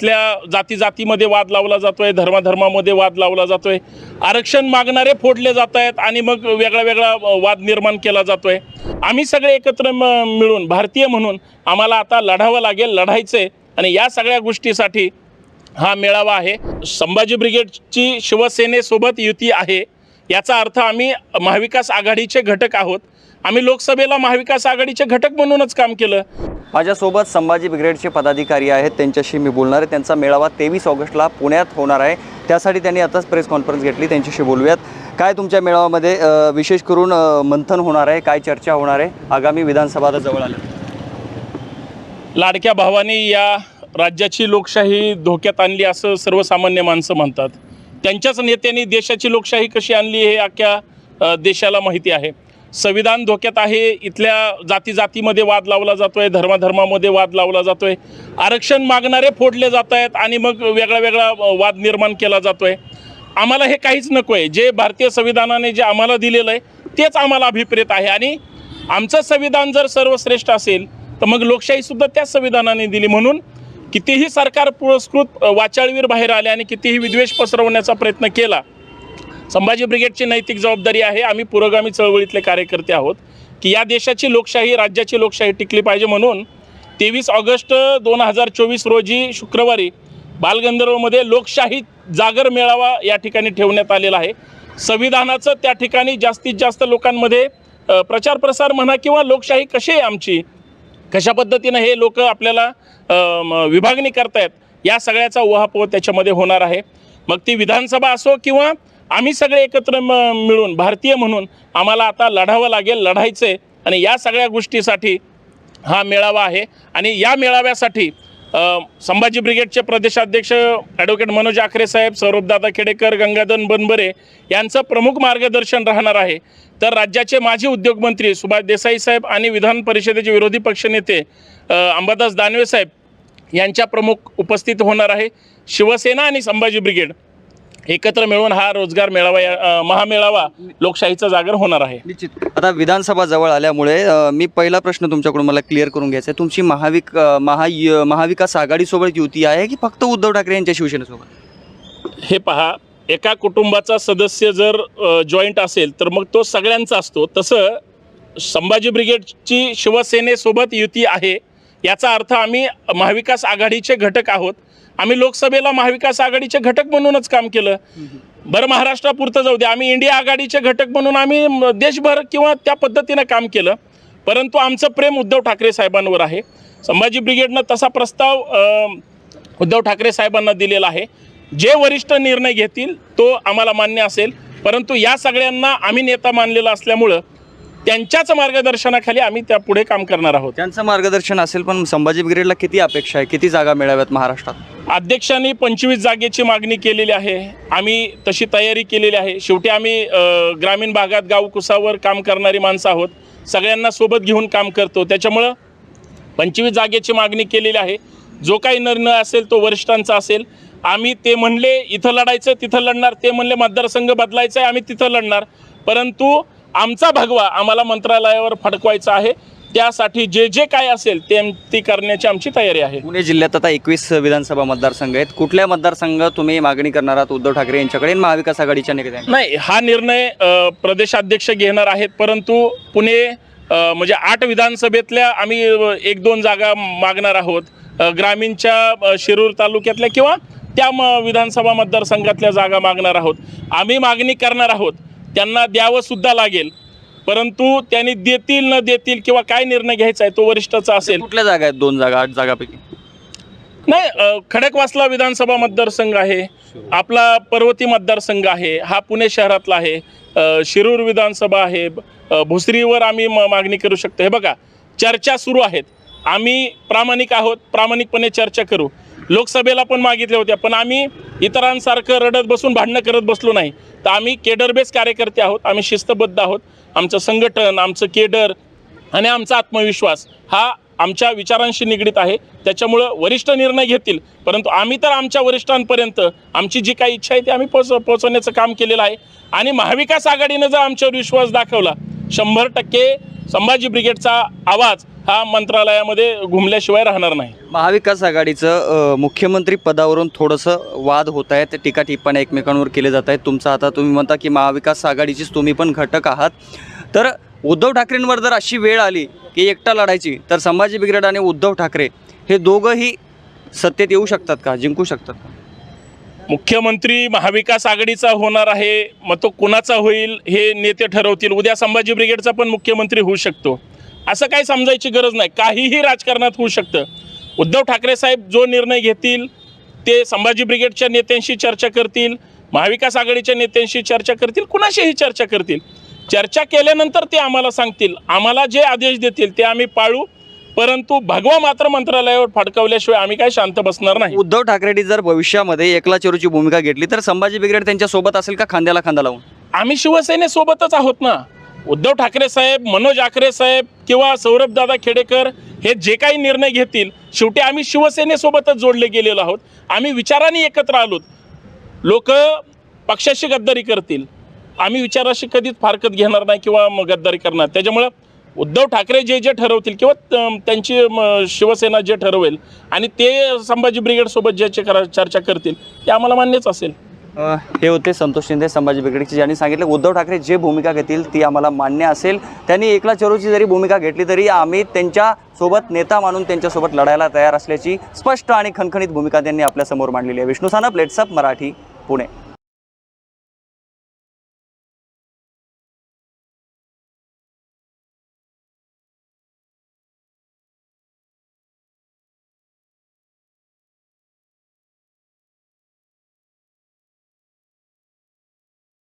तिथल्या जाती जातीमध्ये वाद लावला जातोय धर्माधर्मामध्ये वाद लावला जातोय. आरक्षण मागणारे फोडले जात आहेत आणि मग वेगळा वेगळा वाद निर्माण केला जातोय. आम्ही सगळे एकत्र म- मिळून भारतीय म्हणून आम्हाला आता लढावं लागेल लढायचंय. आणि या सगळ्या गोष्टीसाठी हा मेळावा आहे. संभाजी ब्रिगेडची शिवसेनेसोबत युती आहे. याचा अर्थ आम्ही महाविकास आघाडीचे घटक आहोत. आम्ही लोकसभेला महाविकास आघाडीचे घटक म्हणूनच काम केलं. माझ्यासोबत संभाजी ब्रिगेडचे पदाधिकारी आहेत. त्यांच्याशी मी बोलणार आहे. त्यांचा मेळावा तेवीस ऑगस्टला पुण्यात होणार आहे. त्यासाठी त्यांनी आताच प्रेस कॉन्फरन्स घेतली. त्यांच्याशी बोलूयात. काय तुमच्या मेळाव्यामध्ये विशेष करून मंथन होणार आहे? काय चर्चा होणार आहे? आगामी विधानसभा जवळ आल्या लाडक्या भावानी या राज्याची लोकशाही धोक्यात आणली असं सर्वसामान्य माणसं म्हणतात. त्यांच्याच नेत्यांनी देशाची लोकशाही कशी आणली हे अख्ख्या देशाला माहिती आहे. संविधान धोक्यात आहे. इथल्या जाती जातीमध्ये वाद लावला जातो आहे धर्माधर्मामध्ये वाद लावला जातो आहे आरक्षण मागणारे फोडले जात आहेत आणि मग वेगळा वेगळा वाद निर्माण केला जातो आहे आम्हाला हे काहीच नको आहे जे भारतीय संविधानाने जे आम्हाला दिलेलं आहे तेच आम्हाला अभिप्रेत आहे. आणि आमचं संविधान जर सर्वश्रेष्ठ असेल तर मग लोकशाहीसुद्धा त्याच संविधानाने दिली. म्हणून कितीही सरकार पुरस्कृत वाचाळवीर बाहेर आले आणि कितीही विद्वेष पसरवण्याचा प्रयत्न केला संभाजी ब्रिगेडची नैतिक जबाबदारी आहे. आम्ही पुरोगामी चळवळीतले कार्यकर्ते आहोत. की या देशाची लोकशाही राज्याची लोकशाही टिकली पाहिजे म्हणून तेवीस ऑगस्ट दोन हजार चोवीस रोजी शुक्रवारी बालगंधर्वमध्ये लोकशाही जागर मेळावा या ठिकाणी ठेवण्यात आलेला आहे. संविधानाचं त्या ठिकाणी जास्तीत जास्त लोकांमध्ये प्रचार प्रसार म्हणा किंवा लोकशाही कशी आहे आमची कशा पद्धतीनं हे लोक आपल्याला विभागणी करतायत या सगळ्याचा उहापोह त्याच्यामध्ये होणार आहे. मग ती विधानसभा असो किंवा आम्ही सगळे एकत्र म मिळून भारतीय म्हणून आम्हाला आता लढावं लागेल लढायचं आहे आणि या सगळ्या गोष्टीसाठी हा मेळावा आहे. आणि या मेळाव्यासाठी संभाजी ब्रिगेडचे प्रदेशाध्यक्ष ॲडव्होकेट मनोज आखरे साहेब सौरभदादा खेडेकर गंगाधन बनबरे यांचं प्रमुख मार्गदर्शन राहणार आहे. तर राज्याचे माजी उद्योगमंत्री सुभाष देसाई साहेब आणि विधान परिषदेचे विरोधी पक्षनेते अंबादास दानवे साहेब यांच्या प्रमुख उपस्थित होणार आहे. शिवसेना आणि संभाजी ब्रिगेड एकत्र मिळून हा रोजगार मेळावा या- महामेळावा लोकशाहीचा जागर होणार आहे. निश्चित. आता विधानसभा जवळ आल्यामुळे अ, मी पहिला प्रश्न तुमच्याकडून मला क्लिअर करून घ्यायचा आहे. तुमची महाविक अ, महा य- महाविकास आघाडीसोबत युती आहे की फक्त उद्धव ठाकरे यांच्या शिवसेनेसोबत? हे पहा एका कुटुंबाचा सदस्य जर जॉईंट असेल तर मग तो सगळ्यांचा असतो. तसं संभाजी ब्रिगेडची शिवसेनेसोबत युती आहे याचा अर्थ आम्ही महाविकास आघाडीचे घटक आहोत. आम्ही लोकसभेला महाविकास आघाडीचे घटक म्हणूनच काम केलं. बरं महाराष्ट्रापुरतं जाऊ दे. आम्ही इंडिया आघाडीचे घटक म्हणून आम्ही म, देशभर किंवा त्या पद्धतीनं काम केलं. परंतु आमचं प्रेम उद्धव ठाकरे साहेबांवर आहे. संभाजी ब्रिगेडनं तसा प्रस्ताव उद्धव ठाकरे साहेबांना दिलेला आहे. जे वरिष्ठ निर्णय घेतील तो आम्हाला मान्य असेल. परंतु या सगळ्यांना आम्ही नेता मानलेला असल्यामुळं त्यांच्याच मार्गदर्शनाखाली आम्ही त्या पुढे काम करणार आहोत. त्यांचं मार्गदर्शन असेल पण संभाजी ब्रिगेडला किती अपेक्षा आहे? किती जागा मिळाव्यात महाराष्ट्रात? अध्यक्षांनी पंचवीस जागेची मागणी केलेली आहे. आम्ही तशी तयारी केलेली आहे. शेवटी आम्ही अ, ग्रामीण भागात गावकुसावर काम करणारी माणसं आहोत. सगळ्यांना सोबत घेऊन काम करतो. त्याच्यामुळं पंचवीस जागेची मागणी केलेली आहे. जो काही निर्णय असेल तो वरिष्ठांचा असेल. आम्ही ते म्हणले इथं लढायचं तिथं लढणार. ते म्हणले मतदारसंघ बदलायचा आहे आम्ही तिथं लढणार. परंतु आमचा भगवा आम्हाला मंत्रालयावर फडकवायचा आहे. त्यासाठी जे जे काय असेल ते ती करण्याची आमची तयारी आहे. पुणे जिल्ह्यात आता एकवीस विधानसभा मतदारसंघ आहेत. कुठल्या मतदारसंघात तुम्ही मागणी करणार आहात? उद्धव ठाकरे यांच्याकडे महाविकास आघाडीच्या नेत्यांकडे? नाही हा निर्णय प्रदेशाध्यक्ष घेणार आहेत. परंतु पुणे म्हणजे आठ विधानसभेतल्या आम्ही एक दोन जागा मागणार आहोत. ग्रामीणच्या शिरूर तालुक्यातल्या किंवा त्या म विधानसभा मतदारसंघातल्या जागा मागणार आहोत. आम्ही मागणी करणार आहोत त्यांना द्यावं सुद्धा लागेल. परंतु त्यांनी देतील न देतील किंवा काय निर्णय घ्यायचा आहे तो वरिष्ठाचा असेल. कुठल्या जागा आहेत? दोन जागा आठ जागापैकी? नाही खडकवासला विधानसभा मतदारसंघ आहे. आपला पर्वती मतदारसंघ आहे. हा पुणे शहरातला आहे. शिरूर विधानसभा आहे. भुसरीवर आम्ही मागणी करू शकतो. हे बघा चर्चा सुरू आहेत. आम्ही प्रामाणिक आहोत. प्रामाणिकपणे चर्चा करू. लोकसभेला पण मागितल्या होत्या पण आम्ही इतरांसारखं रडत बसून भांडणं करत बसलो नाही. तर आम्ही केडर बेस कार्यकर्ते आहोत आम्ही शिस्तबद्ध आहोत. आमचं संघटन आमचं केडर आणि आमचा आत्मविश्वास हा आमच्या विचारांशी निगडीत आहे. त्याच्यामुळं वरिष्ठ निर्णय घेतील परंतु आम्ही तर आमच्या वरिष्ठांपर्यंत आमची जी काही इच्छा आहे ती आम्ही पोच पोचवण्याचं काम केलेलं आहे. आणि महाविकास आघाडीनं जर आमच्यावर विश्वास दाखवला शंभर टक्के संभाजी ब्रिगेडचा आवाज हा मंत्रालयामध्ये घुमल्याशिवाय राहणार नाही. महाविकास आघाडीचं मुख्यमंत्री पदावरून थोडंसं वाद होत आहेत टीका टिप्पण्या एकमेकांवर केले जात आहेत. तुमचा आता तुम्ही म्हणता की महाविकास आघाडीचीच तुम्ही पण घटक आहात. तर उद्धव ठाकरेंवर जर अशी वेळ आली की एकटा लढायची तर संभाजी ब्रिगेड आणि उद्धव ठाकरे हे दोघंही सत्तेत येऊ शकतात का? जिंकू शकतात का? मुख्यमंत्री महाविकास आघाडीचा होणार आहे मग तो कुणाचा होईल हे नेते ठरवतील. उद्या संभाजी ब्रिगेडचा पण मुख्यमंत्री होऊ शकतो. असं काही समजायची गरज नाही. काहीही राजकारणात होऊ शकतं. उद्धव ठाकरे साहेब जो निर्णय घेतील ते संभाजी ब्रिगेडच्या नेत्यांशी चर्चा करतील महाविकास आघाडीच्या नेत्यांशी चर्चा करतील कुणाशीही चर्चा करतील. चर्चा केल्यानंतर ते आम्हाला सांगतील. आम्हाला जे आदेश देतील ते आम्ही पाळू. परंतु भगवा मात्र मंत्रालयावर फडकवल्याशिवाय आम्ही काय शांत बसणार नाही. उद्धव ठाकरेंनी जर भविष्यामध्ये एकला चेरूची भूमिका घेतली तर संभाजी ब्रिगेड त्यांच्यासोबत असेल का खांद्याला खांदा लावून? आम्ही शिवसेनेसोबतच आहोत ना. उद्धव ठाकरे साहेब मनोज आखरे साहेब किंवा सौरभ दादा खेडेकर हे जे काही निर्णय घेतील शेवटी आम्ही शिवसेनेसोबतच जोडले गेलेलो आहोत. आम्ही विचाराने एकत्र आलोत. लोक पक्षाशी गद्दारी करतील. आम्ही विचाराशी कधीच फारकत घेणार नाही किंवा मग गद्दारी करणार. त्याच्यामुळं उद्धव ठाकरे जे जे ठरवतील किंवा त्यांची शिवसेना जे ठरवेल आणि ते संभाजी ब्रिगेडसोबत ज्याचे करा चर्चा करतील ते आम्हाला मान्यच असेल. हे होते संतोष शिंदे संभाजी ब्रिगेडचे ज्यांनी सांगितलं उद्धव ठाकरे जे भूमिका घेतील ती आम्हाला मान्य असेल. त्यांनी एकला चेरूची जरी भूमिका घेतली तरी आम्ही त्यांच्यासोबत नेता मानून त्यांच्यासोबत लढायला तयार असल्याची स्पष्ट आणि खणखणीत भूमिका त्यांनी आपल्यासमोर मांडलेली आहे. विष्णू सानप लेट्सअप मराठी पुणे.